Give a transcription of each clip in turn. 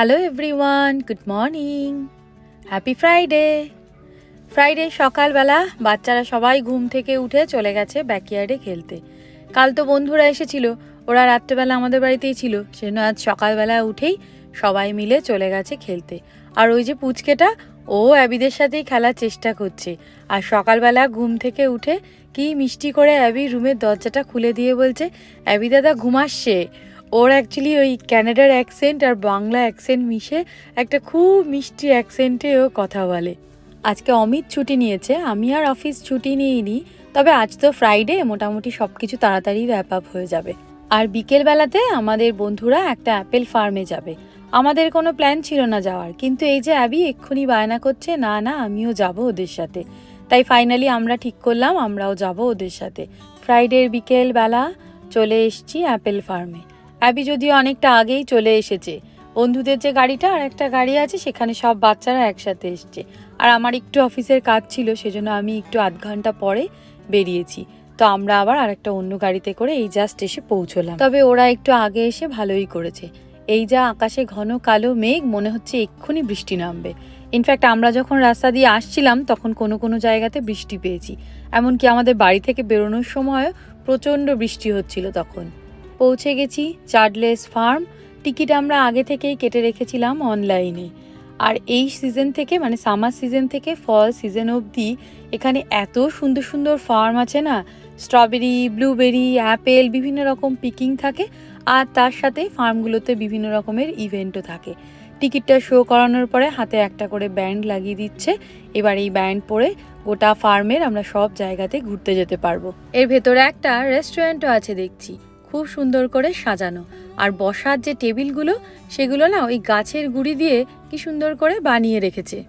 Hello everyone good morning happy Friday Friday সকালবেলা বাচ্চারা সবাই ঘুম থেকে উঠে চলে গেছে ব্যাকইয়ার্ডে খেলতে। কাল তো বন্ধুরা এসেছিল। ওরা রাত্রেবেলা আমাদের বাড়িতেই ছিল। সেজন্য আজ সকালবেলা উঠেই সবাই মিলে চলে গেছে খেলতে। আর ওই যে পুচকেটা, ও অ্যাবিদের সাথেই খেলার চেষ্টা করছে। আর সকালবেলা ঘুম থেকে উঠে কি মিষ্টি করে অ্যাবি রুমের দরজাটা খুলে দিয়ে বলছে, অ্যাবি দাদা ঘুমাচ্ছে ওর অ্যাকচুয়ালি ওই ক্যানাডার অ্যাকসেন্ট আর বাংলা অ্যাকসেন্ট মিশে একটা খুব মিষ্টি অ্যাকসেন্টে ও কথা বলে। আজকে অমিত ছুটি নিয়েছে, আমি আর অফিস ছুটি নিইনি, তবে আজ তো ফ্রাইডে মোটামুটি সব কিছু তাড়াতাড়ি র্যাপ আপ হয়ে যাবে। আর বিকেলবেলাতে আমাদের বন্ধুরা একটা অ্যাপেল ফার্মে যাবে। আমাদের কোনো প্ল্যান ছিল না যাওয়ার, কিন্তু এই যে অ্যাবি এক্ষুনি বায়না করছে, না না, আমিও যাব ওদের সাথে। তাই ফাইনালি আমরা ঠিক করলাম, আমরাও যাব ওদের সাথে। ফ্রাইডের বিকেলবেলা চলে এসছি অ্যাপেল ফার্মে অ্যাবি যদিও অনেকটা আগেই চলে এসেছে। বন্ধুদের যে গাড়িটা আর একটা গাড়ি আছে, সেখানে সব বাচ্চারা একসাথে এসছে। আর আমার একটু অফিসের কাজ ছিল, সেজন্য আমি একটু আধ ঘণ্টা পরে বেরিয়েছি। তো আমরা আবার আরেকটা অন্য গাড়িতে করে এই জাস্ট এসে পৌঁছলাম। তবে ওরা একটু আগে এসে ভালোই করেছে। এই যা আকাশে ঘন কালো মেঘ, মনে হচ্ছে এক্ষুনি বৃষ্টি নামবে। ইনফ্যাক্ট আমরা যখন রাস্তা দিয়ে আসছিলাম, তখন কোনো কোনো জায়গাতে বৃষ্টি পেয়েছি। এমনকি আমাদের বাড়ি থেকে বেরোনোর সময় প্রচণ্ড বৃষ্টি হচ্ছিল তখন। পৌঁছে গেছি চার্ডলেস ফার্ম। টিকিট আমরা আগে থেকেই কেটে রেখেছিলাম অনলাইনে। আর এই সিজন থেকে মানে সামার সিজন থেকে ফল সিজন অবধি এখানে এত সুন্দর সুন্দর ফার্ম আছে না? স্ট্রবেরি ব্লুবেরি অ্যাপেল বিভিন্ন রকম পিকিং থাকে। আর তার সাথে ফার্মগুলোতে বিভিন্ন রকমের ইভেন্টও থাকে। টিকিটটা শো করানোর পরে হাতে একটা করে ব্যান্ড লাগিয়ে দিচ্ছে। এবার এই ব্যান্ড পরে গোটা ফার্মের আমরা সব জায়গাতে ঘুরতে যেতে পারব। এর ভেতরে একটা রেস্টুরেন্টও আছে দেখছি। খুব সুন্দর করে সাজানো। আর বসার যে টেবিলগুলো, সেগুলো না ওই গাছের গুঁড়ি দিয়ে কি সুন্দর করে বানিয়ে রেখেছে।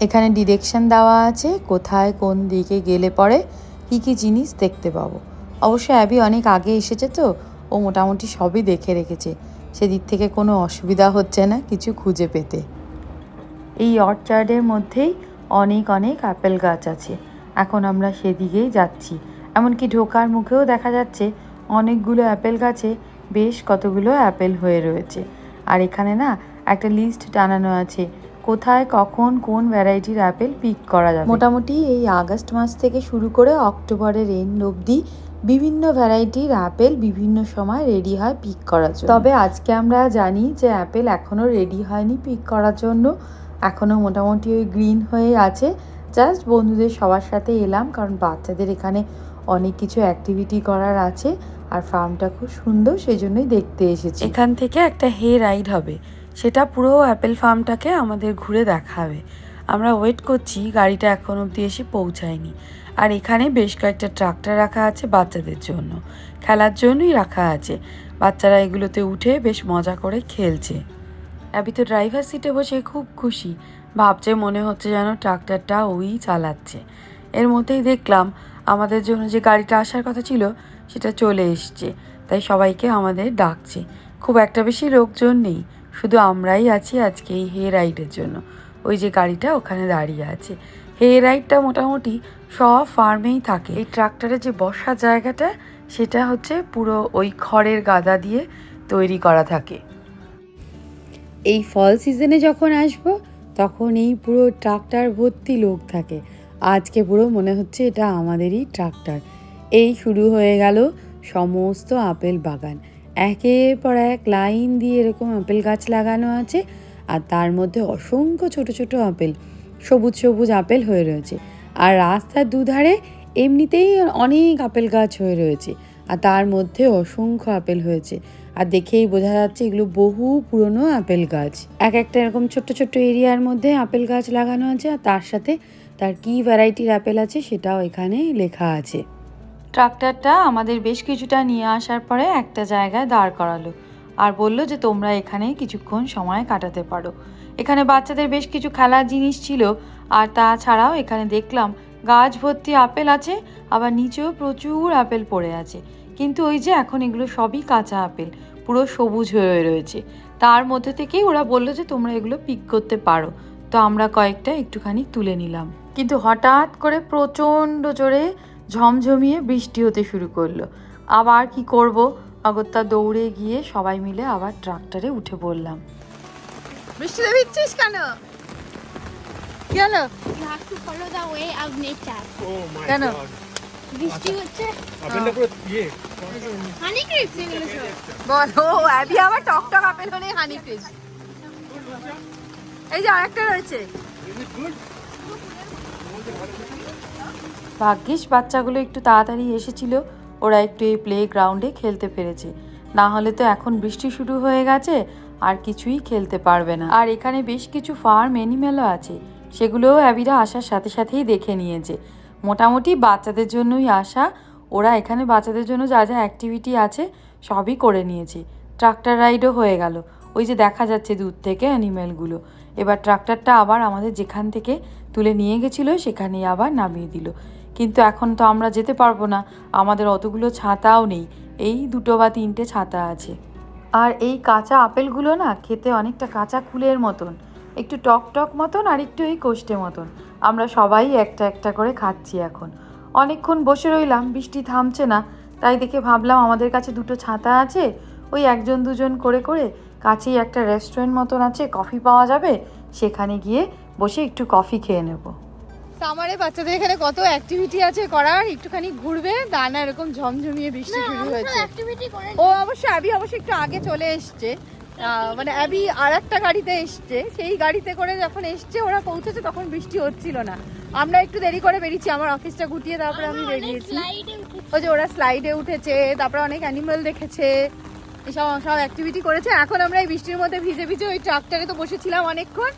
এখানে ডিরেকশন দেওয়া আছে, কোথায় কোন দিকে গেলে পরে কি কি জিনিস দেখতে পাবো। অবশ্য অ্যাবি অনেক আগে এসেছে তো, ও মোটামুটি সবই দেখে রেখেছে। সেদিক থেকে কোনো অসুবিধা হচ্ছে না কিছু খুঁজে পেতে। এই অর্চার্ডের মধ্যেই অনেক অনেক আপেল গাছ আছে। এখন আমরা সেদিকেই যাচ্ছি। এমনকি ঢোকার মুখেও দেখা যাচ্ছে অনেকগুলো অ্যাপেল গাছে বেশ কতগুলো অ্যাপেল হয়ে রয়েছে। আর এখানে না একটা লিস্ট টানানো আছে কোথায় কখন কোন ভ্যারাইটির অ্যাপেল পিক করা যাবে। মোটামুটি এই আগস্ট মাস থেকে শুরু করে অক্টোবরের এন্ড অবধি বিভিন্ন ভ্যারাইটির অ্যাপেল বিভিন্ন সময় রেডি হয় পিক করার জন্য। তবে আজকে আমরা জানি যে অ্যাপেল এখনও রেডি হয়নি পিক করার জন্য। এখনও মোটামুটি ওই গ্রিন হয়ে আছে। জাস্ট বন্ধুদের সবার সাথে এলাম কারণ বাচ্চাদের এখানে অনেক কিছু অ্যাক্টিভিটি করার আছে আর ফার্মটা খুব সুন্দর সেই জন্যই দেখতে এসেছি। এখান থেকে একটা হে রাইড হবে, সেটা পুরো অ্যাপেল ফার্মটাকে আমাদের ঘুরে দেখাবে। আমরা ওয়েট করছি, গাড়িটা এখন অবধি এসে পৌঁছায়নি। আর এখানে বেশ কয়েকটা ট্রাক্টর রাখা আছে বাচ্চাদের জন্য, খেলার জন্যই রাখা আছে। বাচ্চারা এগুলোতে উঠে বেশ মজা করে খেলছে। অ্যাবি তো ড্রাইভার সিটে বসে খুব খুশি, ভাবছে মনে হচ্ছে যেন ট্রাক্টরটা ওই চালাচ্ছে। এর মধ্যেই দেখলাম আমাদের জন্য যে গাড়িটা আসার কথা ছিল, সেটা চলে এসছে। তাই সবাইকে আমাদের ডাকছে। খুব একটা বেশি লোকজন নেই, শুধু আমরাই আছি আজকে এই হে রাইডের জন্য। ওই যে গাড়িটা ওখানে দাঁড়িয়ে আছে। হে রাইডটা মোটামুটি সব ফার্মেই থাকে। এই ট্রাক্টরের যে বসার জায়গাটা, সেটা হচ্ছে পুরো ওই খড়ের গাদা দিয়ে তৈরি করা থাকে। এই ফল সিজনে যখন আসব, তখন এই পুরো ট্রাক্টর ভর্তি লোক থাকে। আজকে পুরো মনে হচ্ছে এটা আমাদেরই ট্রাক্টর। এই শুরু হয়ে গেল সমস্ত আপেল বাগান। একের পর এক লাইন দিয়ে এরকম আপেল গাছ লাগানো আছে আর তার মধ্যে অসংখ্য ছোট ছোট আপেল, সবুজ সবুজ আপেল হয়ে রয়েছে। আর রাস্তার দুধারে এমনিতেই অনেক আপেল গাছ হয়ে রয়েছে আর তার মধ্যে অসংখ্য আপেল হয়েছে। আর দেখেই বোঝা যাচ্ছে এগুলো বহু পুরনো আপেল গাছ। এক একটা এরকম ছোট্ট ছোট্ট এরিয়ার মধ্যে আপেল গাছ লাগানো আছে আর তার সাথে তার কী ভ্যারাইটির আপেল আছে সেটাও এখানে লেখা আছে। ট্রাক্টরটা আমাদের বেশ কিছুটা নিয়ে আসার পরে একটা জায়গায় দাঁড় করালো আর বলল যে তোমরা এখানে কিছুক্ষণ সময় কাটাতে পারো। এখানে বাচ্চাদের বেশ কিছু খেলার জিনিস ছিল আর তাছাড়াও এখানে দেখলাম গাছ ভর্তি আপেল আছে, আবার নিচেও প্রচুর আপেল পড়ে আছে। কিন্তু ওই যে এখন এগুলো সবই কাঁচা আপেল, পুরো সবুজ হয়ে রয়েছে। তার মধ্যে থেকেই ওরা বলল যে তোমরা এগুলো পিক করতে পারো। তো আমরা কয়েকটা একটুখানি তুলে নিলাম। কিন্তু হঠাৎ করে প্রচণ্ড জোরে ঝমঝমিয়ে বৃষ্টি হতে শুরু করল। আবার কি করব? অগত্যা দৌড়ে গিয়ে সবাই মিলে আবার ট্রাক্টরে উঠে পড়লাম। বৃষ্টিতে ভিজছিস কেন? কি হলো You have to follow the way of nature. Oh কেন? বৃষ্টি হচ্ছে? আপেলটা পুরো ইয়ে। হানি ক্রিপস এগুলো বল ও আবার টক টক আপেল হলে হানি ফিশ এই যে আরেকটা রয়েছে। ভাগ্যিস বাচ্চাগুলো একটু তাড়াতাড়ি এসেছিল। ওরা একটু এই প্লে গ্রাউন্ডে খেলতে পেরেছে। না হলে তো এখন বৃষ্টি শুরু হয়ে গেছে, আর কিছুই খেলতে পারবে না। আর এখানে বেশ কিছু ফার্ম অ্যানিম্যালও আছে। সেগুলোও অ্যাবিরা আসার সাথে সাথেই দেখে নিয়েছে। মোটামুটি বাচ্চাদের জন্যই আসা। ওরা এখানে বাচ্চাদের জন্য যা যা অ্যাক্টিভিটি আছে, সবই করে নিয়েছে। ট্রাক্টর রাইডও হয়ে গেল। ওই যে দেখা যাচ্ছে দূর থেকে অ্যানিম্যালগুলো এবার ট্রাক্টরটা আবার আমাদের যেখান থেকে তুলে নিয়ে গেছিল, সেখানেই আবার নামিয়ে দিল। কিন্তু এখন তো আমরা যেতে পারব না, আমাদের অতগুলো ছাতাও নেই, এই দুটো বা তিনটে ছাতা আছে। আর এই কাঁচা আপেলগুলো না খেতে অনেকটা কাঁচা কুলের মতন, একটু টক টক মতন আর একটু এই কোষ্টে মতন। আমরা সবাই একটা একটা করে খাচ্ছি এখন। অনেকক্ষণ বসে রইলাম, বৃষ্টি থামছে না, তাই দেখে ভাবলাম আমাদের কাছে দুটো ছাতা আছে, ওই একজন দুজন করে করে কাছেই একটা রেস্টুরেন্ট মতন আছে কফি পাওয়া যাবে। সেখানে গিয়ে বসে একটু কফি খেয়ে নেব। সামারে বাচ্চাদের এখানে কত অ্যাক্টিভিটি আছে করার? একটুখানি ঘুরবে দানা এরকম ঝমঝমিয়ে বৃষ্টি শুরু হয়েছে। অ্যাক্টিভিটি ও অবশ্য অ্যাবি অবশ্য একটু আগে চলে এসছে। মানে অ্যাবি আর একটা গাড়িতে এসছে। সেই গাড়িতে করে যখন এসছে ওরা পৌঁছেছে তখন বৃষ্টি হচ্ছিল না। আমরা একটু দেরি করে বেরিয়েছি আমার অফিসটা গুটিয়ে তারপরে আমি বেরিয়েছি। ওই যে ওরা স্লাইডে উঠেছে তারপরে অনেক অ্যানিমাল দেখেছে। এসব সব অ্যাক্টিভিটি করেছে। এখন আমরা এই বৃষ্টির মধ্যে ভিজে ভিজে ওই ট্রাক্টরে তো বসেছিলাম অনেকক্ষণ।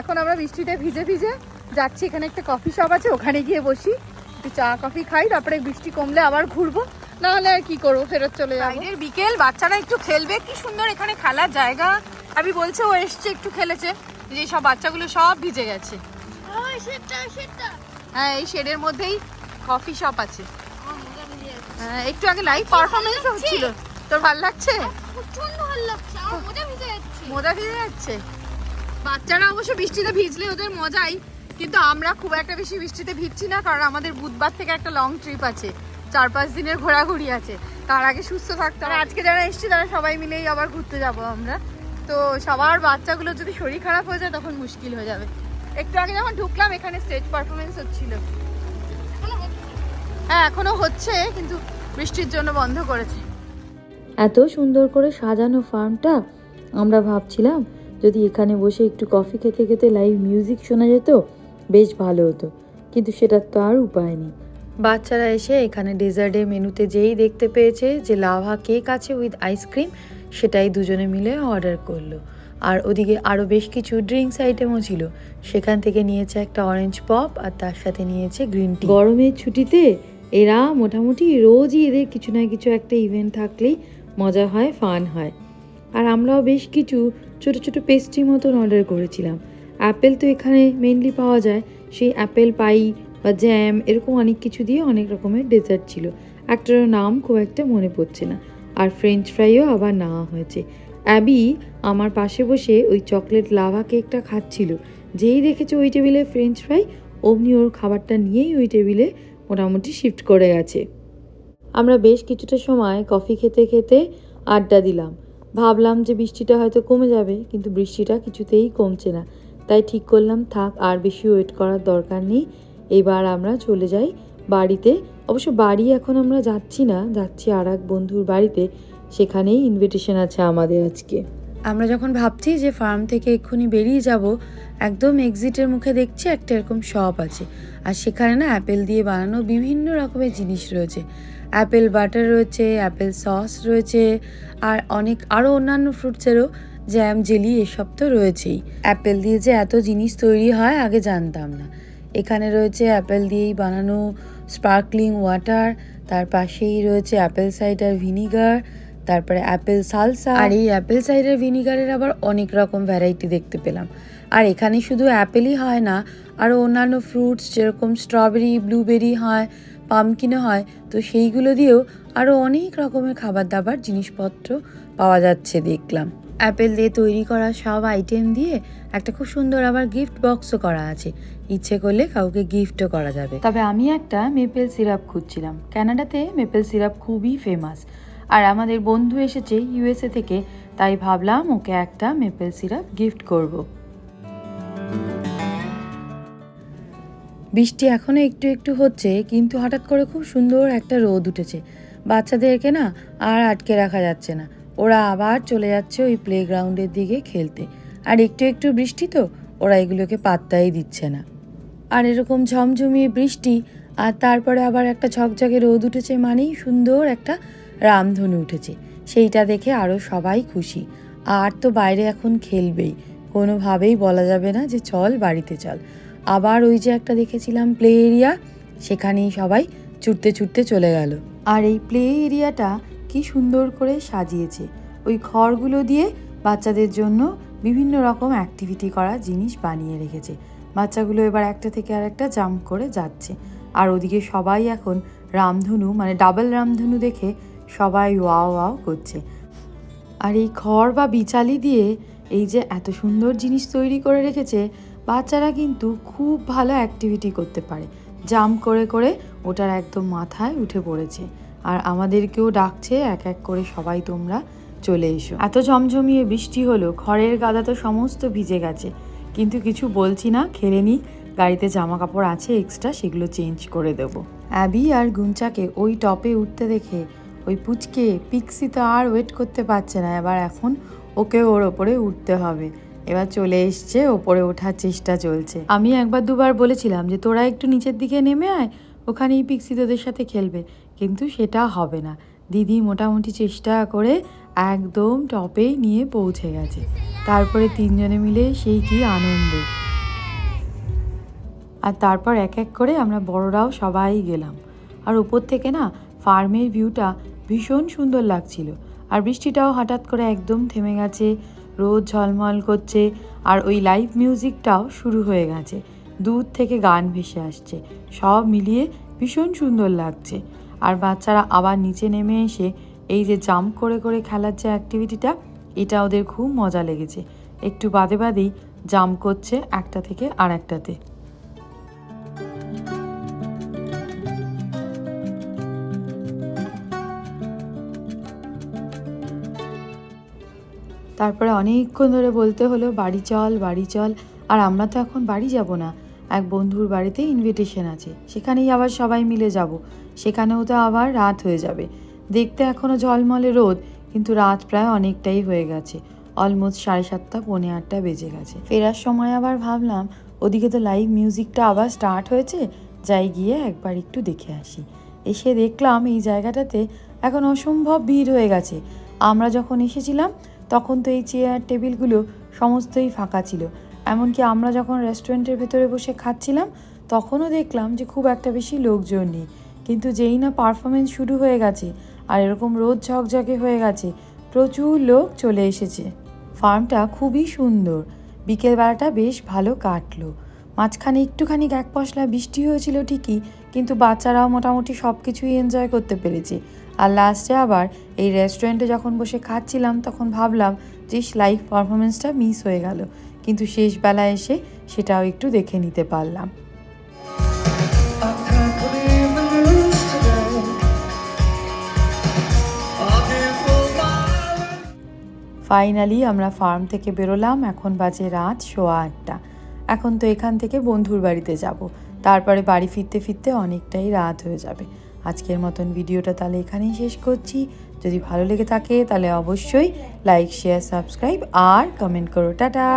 এখন আমরা বৃষ্টিতে ভিজে ভিজে যাচ্ছি এখানে একটা কফি শপ আছে ওখানে গিয়ে বসি। একটু চা কফি খাই তারপরে বৃষ্টি কমলে আবার ঘুরবো। নাহলে আর কি করব ফেরত চলে যাব। বিকেল বাচ্চারা একটু খেলবে। কি সুন্দর এখানে খেলার জায়গা। আমি বলছে ও এসছে একটু খেলেছে। যে সব বাচ্চাগুলো সব ভিজে গেছে। হ্যাঁ এই শেডের মধ্যেই কফি শপ আছে। হ্যাঁ, একটু আগে লাইভ পারফরমেন্স হচ্ছিল। তোর ভালো লাগছে? প্রচণ্ড ভালো লাগছে আমার মজা বুঝে যাচ্ছে। মজা ভিজে যাচ্ছে? বাচ্চারা অবশ্য বৃষ্টিতে ভিজলে ওদের মজাই কিন্তু আমরা খুব একটা বেশি বৃষ্টিতে ভিজছি না কারণ আমাদের বুধবার থেকে একটা লং ট্রিপ আছে। চার পাঁচ দিনের ঘোরাঘুরি আছে। তার আগে সুস্থ থাকতে হবে। আজকে যারা এসছি তারা সবাই মিলেই আবার ঘুরতে যাব আমরা। তো সবার বাচ্চাগুলো যদি শরীর খারাপ হয়ে যায় তখন মুশকিল হয়ে যাবে। একটু আগে যখন ঢুকলাম এখানে স্টেজ পারফরমেন্স হচ্ছিল। হ্যাঁ এখনও হচ্ছে কিন্তু বৃষ্টির জন্য বন্ধ করেছে। এত সুন্দর করে সাজানো ফার্মটা আমরা ভাবছিলাম যদি এখানে বসে একটু কফি খেতে খেতে লাইভ মিউজিক শোনা যেত, বেশ ভালো হতো। কিন্তু সেটার তো আর উপায় নেই। বাচ্চারা এসে এখানে ডেজার্টের মেনুতে যেই দেখতে পেয়েছে যে লাভা কেক আছে উইথ আইসক্রিম সেটাই দুজনে মিলে অর্ডার করল। আর ওদিকে আরও বেশ কিছু ড্রিঙ্কস আইটেমও ছিল। সেখান থেকে নিয়েছে একটা অরেঞ্জ পপ আর তার সাথে নিয়েছে গ্রিন টি গরমের ছুটিতে এরা মোটামুটি রোজই এদের কিছু না কিছু একটা ইভেন্ট থাকলেই মজা হয়, ফান হয়। আর আমরাও বেশ কিছু ছোট ছোট পেস্ট্রি মতন অর্ডার করেছিলাম। অ্যাপেল তো এখানে মেনলি পাওয়া যায়। সেই অ্যাপেল পাই বা জ্যাম এরকম অনেক কিছু দিয়ে অনেক রকমের ডেজার্ট ছিল। একটারও নাম খুব একটা মনে পড়ছে না। আর ফ্রেঞ্চ ফ্রাইও আবার নেওয়া হয়েছে। অ্যাবি আমার পাশে বসে ওই চকলেট লাভা কেকটা খাচ্ছিল। যেই দেখেছে ওই টেবিলে ফ্রেঞ্চ ফ্রাই অমনি ওর খাবারটা নিয়েই ওই টেবিলে মোটামুটি শিফট করে গেছে। আমরা বেশ কিছুটা সময় কফি খেতে খেতে আড্ডা দিলাম। ভাবলাম যে বৃষ্টিটা হয়তো কমে যাবে, কিন্তু বৃষ্টিটা কিছুতেই কমছে না। তাই ঠিক করলাম, থাক, আর বেশি ওয়েট করার দরকার নেই। এবার আমরা চলে যাই বাড়িতে। অবশ্য বাড়ি এখন আমরা যাচ্ছি না, যাচ্ছি আর এক বন্ধুর বাড়িতে। সেখানেই ইনভিটেশন আছে আমাদের আজকে। আমরা যখন ভাবছি যে ফার্ম থেকে এক্ষুনি বেরিয়ে যাব, একদম এক্সিটের মুখে দেখছি একটা এরকম শপ আছে। আর সেখানে না অ্যাপেল দিয়ে বানানো বিভিন্ন রকমের জিনিস রয়েছে। অ্যাপেল বাটার রয়েছে অ্যাপেল সস রয়েছে, আর অনেক আরও অন্যান্য ফ্রুটসেরও জ্যাম জেলি এসব তো রয়েছেই। অ্যাপেল দিয়ে যে এত জিনিস তৈরি হয় আগে জানতাম না। এখানে রয়েছে অ্যাপেল দিয়েই বানানো স্পার্কলিং ওয়াটার তার পাশেই রয়েছে অ্যাপেল সাইডার ভিনিগার তারপরে অ্যাপেল সালসা। আর এই অ্যাপেল সাইডার ভিনিগারের আবার অনেক রকম ভ্যারাইটি দেখতে পেলাম। আর এখানে শুধু অ্যাপেলই হয় না আরও অন্যান্য ফ্রুটস যেরকম স্ট্রবেরি ব্লুবেরি হয় পামকিনও হয়, তো সেইগুলো দিয়েও আরও অনেক রকমের খাবার দাবার জিনিসপত্র পাওয়া যাচ্ছে দেখলাম। অ্যাপেল দিয়ে তৈরি করা সব আইটেম দিয়ে একটা খুব সুন্দর আবার গিফট বক্সও করা আছে। ইচ্ছে করলে কাউকে গিফটও করা যাবে। তবে আমি একটা মেপেল সিরাপ খুঁজছিলাম। কানাডাতে মেপেল সিরাপ খুবই ফেমাস আর আমাদের বন্ধু এসেছে ইউএসএ থেকে, তাই ভাবলাম ওকে একটা মেপেল সিরাপ গিফট করব। বৃষ্টি এখনও একটু একটু হচ্ছে, কিন্তু হঠাৎ করে খুব সুন্দর একটা রোদ উঠেছে। বাচ্চাদেরকে না আর আটকে রাখা যাচ্ছে না। ওরা আবার চলে যাচ্ছে ওই প্লেগ্রাউন্ডের দিকে খেলতে। আর একটু একটু বৃষ্টি তো, ওরা এগুলোকে পাত্তাই দিচ্ছে না। আর এরকম ঝমঝমিয়ে বৃষ্টি, আর তারপরে আবার একটা ঝকঝকে রোদ উঠেছে মানেই সুন্দর একটা রামধনু উঠেছে। সেইটা দেখে আরও সবাই খুশি। আর তো বাইরে এখন খেলবেই। কোনোভাবেই বলা যাবে না যে চল বাড়িতে চল। আবার ওই যে একটা দেখেছিলাম প্লে এরিয়া, সেখানেই সবাই ছুটতে ছুটতে চলে গেল। আর এই প্লে এরিয়াটা কি সুন্দর করে সাজিয়েছে। ওই খড়গুলো দিয়ে বাচ্চাদের জন্য বিভিন্ন রকম অ্যাক্টিভিটি করা জিনিস বানিয়ে রেখেছে। বাচ্চাগুলো এবার একটা থেকে আর একটা জাম্প করে যাচ্ছে। আর ওদিকে সবাই এখন রামধনু মানে ডাবল রামধনু দেখে সবাই ওয়াও ওয়াও করছে। আর এই খড় বা বিচালি দিয়ে এই যে এত সুন্দর জিনিস তৈরি করে রেখেছে, বাচ্চারা কিন্তু খুব ভালো অ্যাক্টিভিটি করতে পারে। জাম্প করে করে ওটার একদম মাথায় উঠে পড়েছে। আর আমাদেরকেও ডাকছে এক এক করে সবাই তোমরা চলে এসো। এত ঝমঝমিয়ে বৃষ্টি হলো, খড়ের গাদা তো সমস্ত ভিজে গেছে। কিন্তু কিছু বলছি না, খেলে নি। গাড়িতে জামা কাপড় আছে এক্সট্রা, সেগুলো চেঞ্জ করে দেবো। অ্যাবি আর গুঞ্চাকে ওই টপে উঠতে দেখে ওই পুচকে পিক্সি তো আর ওয়েট করতে পারছে না, এবার এখন ওকে ওর ওপরে উঠতে হবে। এবার চলে এসছে, ওপরে ওঠার চেষ্টা চলছে। আমি একবার দুবার বলেছিলাম যে, তোরা একটু নিচের দিকে নেমে আয়, ওখানেই পিক্সি তোদের সাথে খেলবে। কিন্তু সেটা হবে না। দিদি মোটামুটি চেষ্টা করে একদম টপেই নিয়ে পৌঁছে গেছে। তারপরে তিনজনে মিলে সেই কি আনন্দ। আর তারপর এক এক করে আমরা বড়রাও সবাই গেলাম। আর উপর থেকে না ফার্মের ভিউটা ভীষণ সুন্দর লাগছিল। আর বৃষ্টিটাও হঠাৎ করে একদম থেমে গেছে, রোদ ঝলমল করছে, আর ওই লাইভ মিউজিকটাও শুরু হয়ে গেছে। দূর থেকে গান ভেসে আসছে, সব মিলিয়ে ভীষণ সুন্দর লাগছে। আর বাচ্চারা আবার নিচে নেমে এসে এই যে জাম্প করে করে খেলার যে অ্যাক্টিভিটিটা এটা ওদের খুব মজা লেগেছে। একটু বাদে বাদেই জাম্প করছে একটা থেকে আর একটাতে। তারপরে অনেকক্ষণ ধরে বলতে হলো, বাড়ি চল বাড়ি চল। আর আমরা তো এখন বাড়ি যাব না। এক বন্ধুর বাড়িতে ইনভিটেশন আছে। সেখানেই আবার সবাই মিলে যাব। সেখানেও তো আবার রাত হয়ে যাবে। দেখতে এখনও ঝলমলে রোদ, কিন্তু রাত প্রায় অনেকটাই হয়ে গেছে। অলমোস্ট সাড়ে সাতটা, পৌনে আটটা বেজে গেছে। ফেরার সময় আবার ভাবলাম, ওদিকে তো লাইভ মিউজিকটা আবার স্টার্ট হয়েছে। যাই গিয়ে একবার একটু দেখে আসি। এসে দেখলাম এই জায়গাটাতে এখন অসম্ভব ভিড় হয়ে গেছে। আমরা যখন এসেছিলাম তখন তো এই চেয়ার টেবিলগুলো সমস্তই ফাঁকা ছিল। এমনকি আমরা যখন রেস্টুরেন্টের ভেতরে বসে খাচ্ছিলাম, তখনও দেখলাম যে খুব একটা বেশি লোকজন নেই। কিন্তু যেই না পারফরমেন্স শুরু হয়ে গেছে আর এরকম রোদ ঝকঝকে হয়ে গেছে, প্রচুর লোক চলে এসেছে। ফার্মটা খুবই সুন্দর। বিকেলবেলাটা বেশ ভালো কাটলো। মাঝখানে একটুখানি এক পশলা বৃষ্টি হয়েছিল ঠিকই, কিন্তু বাচ্চারাও মোটামুটি সব কিছুই এনজয় করতে পেরেছে। আর লাস্টে আবার এই রেস্টুরেন্টে যখন বসে খাচ্ছিলাম, তখন ভাবলাম যে লাইভ পারফরমেন্সটা মিস হয়ে গেল। কিন্তু শেষ বেলা এসে সেটাও একটু দেখে নিতে পারলাম. ফাইনালি আমরা ফার্ম থেকে বেরোলাম, এখন বাজে রাত সোয়া আটটা। এখন তো এখান থেকে বন্ধুর বাড়িতে যাব। তারপরে বাড়ি ফিরতে ফিরতে অনেকটাই রাত হয়ে যাবে। আজকের মতন ভিডিওটা তাহলে এখানেই শেষ করছি। যদি ভালো লেগে থাকে তাহলে অবশ্যই লাইক শেয়ার সাবস্ক্রাইব আর কমেন্ট করো। টাটা!